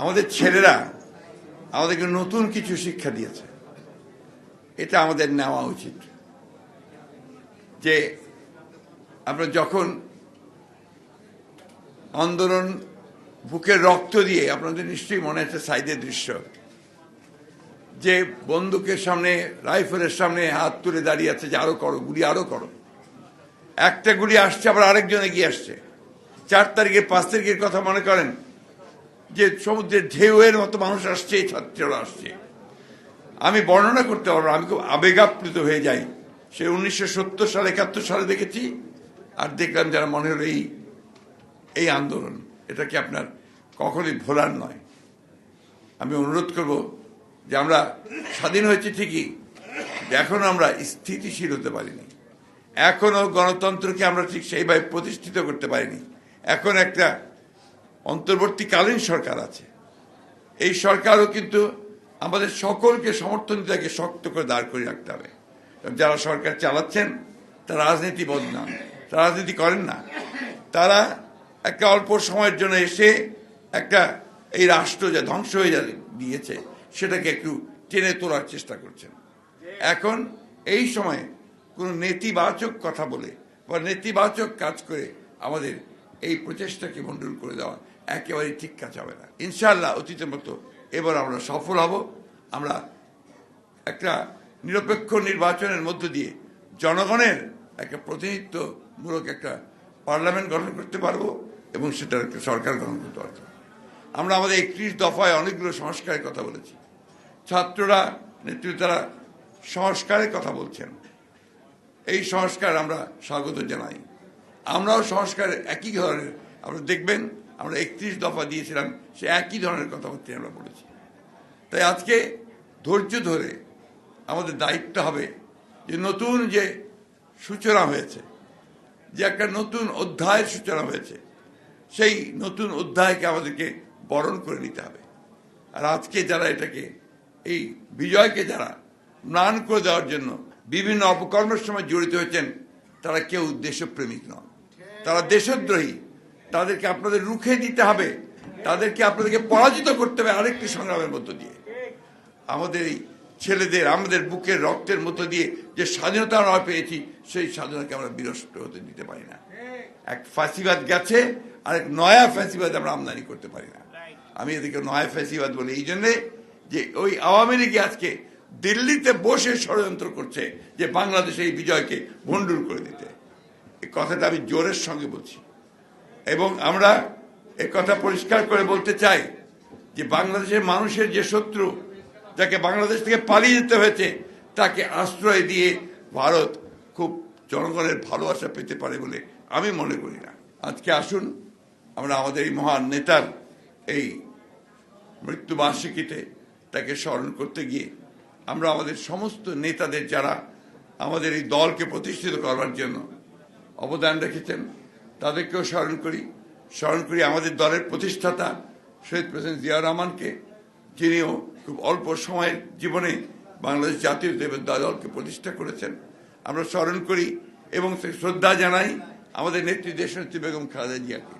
আমাদের ছেলেরা আমাদেরকে নতুন কিছু শিক্ষা দিয়েছে। এটা আমাদের নেওয়া উচিত। যে আমরা যখন আন্দোলন বুকের রক্ত দিয়ে, আপনাদের নিশ্চয়ই মনে আছে সাইডের দৃশ্য, যে বন্দুকের সামনে, রাইফেলের সামনে হাত তুলে দাঁড়িয়ে আছে যে আরও করো, গুলি আরও করো। একটা গুলি আসছে, আবার আরেকজন এগিয়ে আসছে। চার তারিখে পাঁচ তারিখের কথা মনে করেন যে সমুদ্রের ঢেউয়ের মতো মানুষ আসছে ছাত্ররা আসছে। আমি বর্ণনা করতে পারব আমি খুব আবেগাপ্লুত হয়ে যাই। সে উনিশশো সত্তর সালে, একাত্তর সালে দেখেছি, আর দেখলাম যারা মনে হলো এই এই আন্দোলন। এটা কি আপনার কখনোই ভোলার নয়। আমি অনুরোধ করব যে আমরা স্বাধীন হয়েছি ঠিকই, কিন্তু এখনও আমরা স্থিতিশীল হতে পারিনি। এখনও গণতন্ত্রকে আমরা ঠিক সেইভাবে প্রতিষ্ঠিত করতে পারিনি। এখন একটা অন্তর্বর্তীকালীন সরকার আছে। এই সরকারও কিন্তু আমাদের সকলকে সমর্থন দিতে শক্ত করে দাঁড় করে রাখতে হবে। যারা সরকার চালাচ্ছেন, তারা রাজনীতিবোধ না। তারা রাজনীতি করেন না। তারা একটা অল্প সময়ের জন্য এসে একটা এই রাষ্ট্র যা ধ্বংস হয়ে দিয়েছে, সেটাকে একটু টেনে তোলার চেষ্টা করছেন। এখন এই সময়ে কোনো নেতিবাচক কথা বলে বা নেতিবাচক কাজ করে আমাদের এই প্রচেষ্টাকে মন্ডল করে দেওয়া একেবারেই ঠিক কাজ হবে না। ইনশাল্লাহ অতীতের মতো এবার আমরা সফল হব। আমরা একটা নিরপেক্ষ নির্বাচনের মধ্য দিয়ে জনগণের একটা প্রতিনিধিত্বমূলক একটা পার্লামেন্ট গঠন করতে পারব এবং সেটার একটা সরকার গঠন করতে পারব। আমরা আমাদের একত্রিশ দফায় অনেকগুলো সংস্কারের কথা বলেছি। ছাত্ররা, নেতৃত্বরা সংস্কারের কথা বলছেন। এই সংস্কার আমরা স্বাগত জানাই। আমরাও সংস্কার একই ধরনের আমরা দেখবেন আমরা একত্রিশ দফা দিয়েছিলাম, সে একই ধরনের কথাবার্তা আমরা বলেছি। তাই আজকে ধৈর্য ধরে আমাদের দায়িত্ব হবে যে নতুন যে সূচনা হয়েছে, যে একটা নতুন অধ্যায়ের সূচনা হয়েছে, সেই নতুন অধ্যায়কে আমাদেরকে বরণ করে নিতে হবে। আর আজকে যারা এটাকে, এই বিজয়কে যারা ম্লান করে দেওয়ার জন্য বিভিন্ন অপকর্মের সময় জড়িত হয়েছেন, তারা কেউ দেশপ্রেমিক নন। তারা দেশদ্রোহী। তাদেরকে আপনাদের রুখে দিতে হবে। তাদেরকে আপনাদেরকে পরাজিত করতে হবে আরেকটি সংগ্রামের মধ্য দিয়ে। আমাদের এই ছেলেদের, আমাদের বুকের রক্তের মধ্য দিয়ে যে স্বাধীনতা আমরা পেয়েছি, সেই স্বাধীনতাকে আমরা বিনষ্ট হতে দিতে পারি না। এক ফাঁসিবাদ গেছে আর এক নয়া ফাঁসিবাদ আমরা আমদানি করতে পারি না। আমি এদিকে নয়া ফাঁসিবাদ বলি এই জন্যে যে ওই আওয়ামী লীগ আজকে দিল্লিতে বসে ষড়যন্ত্র করছে যে বাংলাদেশে এই বিজয়কে ভণ্ডুর করে দিতে। এই কথাটা আমি জোরের সঙ্গে বলছি। এবং আমরা কথা পরিষ্কার করে বলতে চাই যে বাংলাদেশের মানুষের যে শত্রু যাকে বাংলাদেশ থেকে পালিয়ে যেতে হয়েছে, তাকে আশ্রয় দিয়ে ভারত খুব জনগণের ভালোবাসা পেতে পারে বলে আমি মনে করি না। আজকে আসুন, আমরা আমাদের এই মহান নেতার এই মৃত্যুবার্ষিকীতে তাকে স্মরণ করতে গিয়ে আমরা আমাদের সমস্ত নেতাদের যারা আমাদের এই দলকে প্রতিষ্ঠিত করবার জন্য অবদান রেখেছেন তাদেরকেও স্মরণ করি। স্মরণ করি আমাদের দলের প্রতিষ্ঠাতা শহীদ প্রেসিডেন্ট জিয়া রহমানকে, যিনিও খুব অল্প সময়ের জীবনে বাংলাদেশ জাতীয় দেবের দলকে প্রতিষ্ঠা করেছেন। আমরা স্মরণ করি এবং শ্রদ্ধা জানাই আমাদের নেত্রী দেশনেত্রী বেগম খালেদা জিয়াকে।